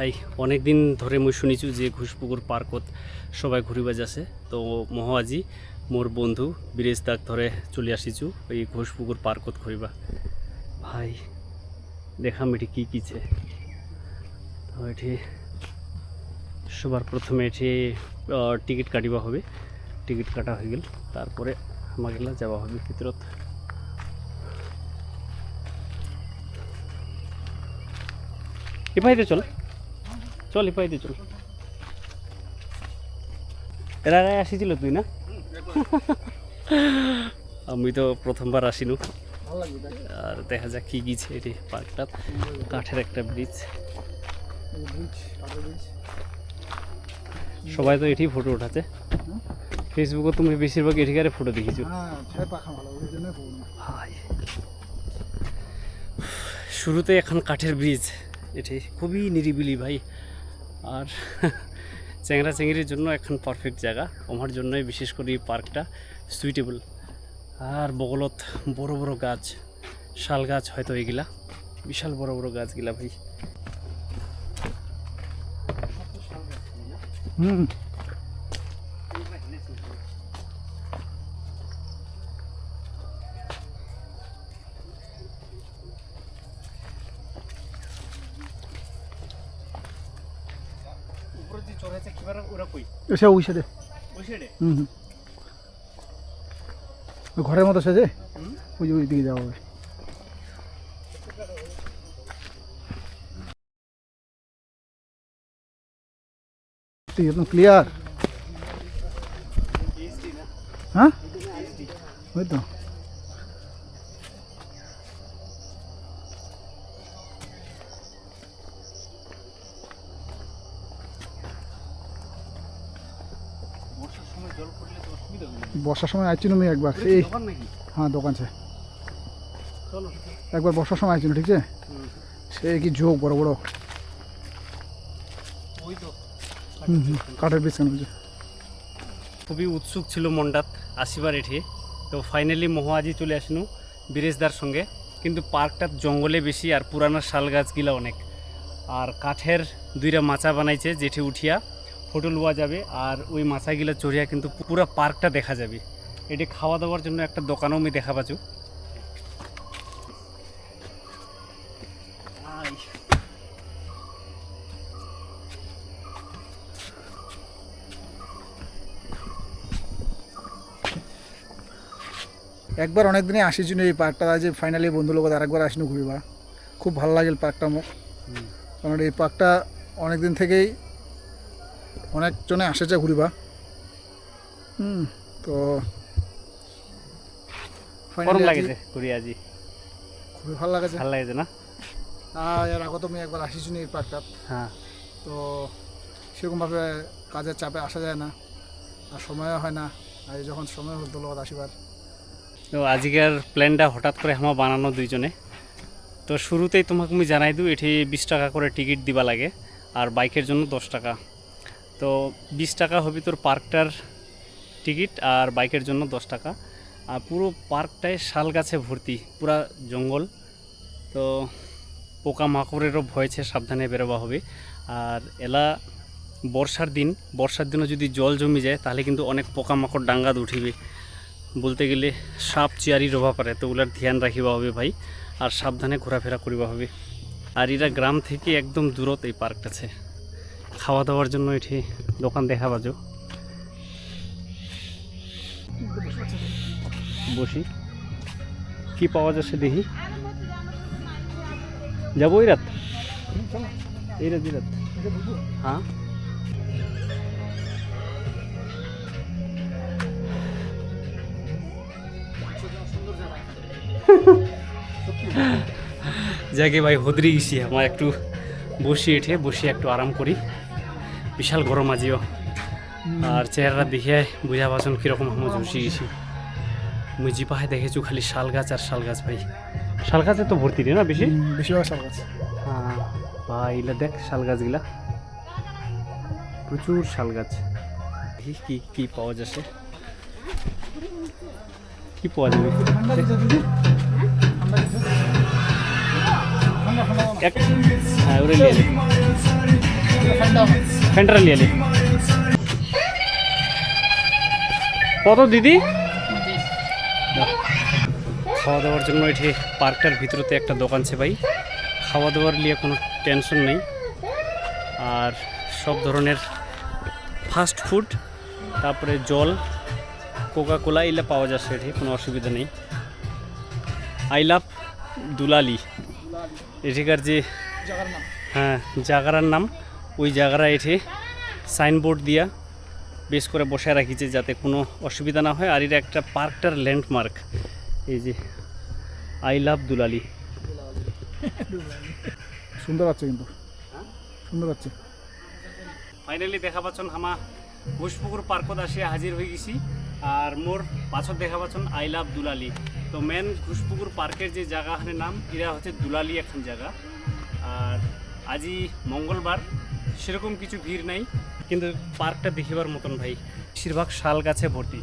ভাই অনেক দিন ধরে মই শুনিছো যে ঘুষপুকুর পার্কত সবাই ঘুরিবা যাচ্ছে। তো মহ আজি মোর বন্ধু বীরেশ দাক ধরে চলে আসিছু এই ঘোষপুকুর পার্কত ঘুরিবা। ভাই, দেখাম এটি কি কিছে তো এটি সবার প্রথমে এটি টিকিট কাটিবা হবে। টিকিট কাটা হয়ে গেল, তারপরে আমাগেলা যাওয়া হবে ভিতরত। ইপাইতে চল। চল ইপাইতে চল। এর আগে আসিছিল তুই না? আমি তো প্রথমবার আসিনু। আর দেখা যাক কি গিয়েছে এটি পার্কটা। কাঠের একটা ব্রিজ। সবাই তো এটি ফটো উঠাচ্ছে। ফেসবুকে তুমি বেশিরভাগ এটিকারে ফটো দেখিছো হ্যাঁ। শুরুতে এখন কাঠের ব্রিজ। এটি খুবই নিরিবিলি ভাই। আর চ্যাংরা চ্যাংরির জন্য এখন পারফেক্ট জায়গা। আমার জন্যই বিশেষ করে এই পার্কটা সুইটেবল আর বগলত বড় বড় গাছ, শাল গাছ হয়তো এগুলা। বিশাল বড় বড় গাছগুলা ভাই। হুম। ওরা কই? এসে ওই সাইডে ওই সাইডে হুম হুম। ঘরের মতো সেজে। ওই ওই দিকে যাওয়া হবে। একদম ক্লিয়ার হ্যাঁ? ওই তো বর্ষার সময় জল পড়লে তো অসুবিধা হবে বর্ষার সময় আইছিল আমি একবার? এই দোকান হ্যাঁ দোকান চলো একবার বর্ষার সময় আইছিল ঠিক আছে? সে কি ঝোঁক বড় বড়। হুম হুম কাঠের বীজ কেন খুবই উৎসুক ছিল মন্ডাত আসিবার এঠে। তো ফাইনালি মহাজি চলে আসনু বীরেশদার সঙ্গে। কিন্তু পার্কটা জঙ্গলে বেশি আর পুরানা শাল গাছগুলা অনেক। আর কাঠের দুইটা মাচা বানাইছে যেঠে উঠিয়া। ফটো লওয়া যাবে আর ওই মাচাগুলা চড়িয়া কিন্তু পুরো পার্কটা দেখা যাবে। এটি খাওয়া দাওয়ার জন্য একটা দোকানও আমি দেখা পাচ্ছি। একবার অনেক দিনে আসি জন্য এই পার্কটা যে ফাইনালি বন্ধু লোক আরেকবার আসিনি ঘুরিবা। খুব ভালো লাগেল পার্কটা মোক কারণ এই পার্কটা অনেক দিন থেকেই অনেকজনে আসেছে ঘুরিবা। হুম তো গরম লাগেছে ঘুরি আজি। খুবই ভালো লাগেছে। ভালো লাগেছে না? এর আগত আমি একবার আসিছি এই পার্কটা হ্যাঁ। তো সেরকমভাবে কাজের চাপে আসা যায় না আর সময়ও হয় না আর যখন সময় হতো লগত আসিবার। তো আজকের প্ল্যানটা হঠাৎ করে আমার বানানো দুইজনে। তো শুরুতেই তোমাকে আমি জানাই দিই এটি বিশ টাকা করে টিকিট দিবা লাগে আর বাইকের জন্য দশ টাকা। তো বিশ টাকা হবে তোর পার্কটার টিকিট আর বাইকের জন্য দশ টাকা। আর পুরো পার্কটায় শাল গাছে ভর্তি, পুরা জঙ্গল। তো পোকা মাকড়েরও ভয়েছে সাবধানে বেরোবা হবে। আর এলা বর্ষার দিন, বর্ষার দিনও যদি জল জমি যায়, তাহলে কিন্তু অনেক পোকামাকড় ডাঙ্গাত উঠিবে। বলতে গেলে সাপ চেয়ারি রোবা পারে তো ওগুলার ধ্যান রাখিবা হবে ভাই, আর সাবধানে ঘোরাফেরা করিবা হবে। আর এরা গ্রাম থেকে একদম দূরত এই পার্কটা আছে খাওয়া দাওয়ার জন্য এটি দোকান দেখা বাজো বসি। কি পাওয়া যাচ্ছে দেখি। যাব এই রাত। এই রাত রাত। হ্যাঁ। যাকে ভাই হদরি গেছি, আমার একটু বসি এঠে, বসে একটু আরাম করি। বিশাল গরম আজিও। আর চেহারা দেখে বুঝা পাচ্ছেন কীরকম আমি ঝুসি গেছি। মুই জি পাহায় দেখেছু খালি শাল গাছ আর শাল গাছ ভাই। শাল গাছে তো ভর্তি রে না বেশি? বেশিরভাগ শাল গাছ। হ্যাঁ ভাই এগুলা দেখ শাল গাছগুলা। প্রচুর শাল গাছ। দেখি কি কি পাওয়া যাচ্ছে। কি পাওয়া যাবে? এক হ্যাঁ ওরে নিয়ে কত দিদি? খাওয়া দাওয়ার জন্য এটি পার্কটার ভিতরতে একটা দোকান আছে ভাই। খাওয়া দাওয়ার নিয়ে কোনো টেনশন নেই। আর সব ধরনের ফাস্ট ফুড তারপরে জল কোকা কোলা এগুলো পাওয়া যাচ্ছে এটি কোনো অসুবিধা নেই। I love দুলালি। এটিকার যে হ্যাঁ জাগারার নাম। ওই জায়গাটা এঠে সাইনবোর্ড দিয়া বেশ করে বসে রাখিছে যাতে কোনো অসুবিধা না হয়। আর এটা একটা পার্কটার ল্যান্ডমার্ক এই যে আই লাভ দুলালি। সুন্দর আছে কিন্তু। সুন্দর আছে। ফাইনালি দেখা পাচ্ছেন হামা ঘোষপুকুর পার্কত আসিয়া হাজির হয়ে গেছি। আর মোর পাছত দেখা পাচ্ছেন আই লাভ দুলালি। তো মেন ঘোষপুকুর পার্কের যে জায়গাখানের নাম এরা হচ্ছে দুলালি এখন জায়গা। আর আজি মঙ্গলবার সেরকম কিছু ভিড় নাই কিন্তু পার্কটা দেখিবার মতন ভাই। বেশিরভাগ শাল গাছে ভর্তি।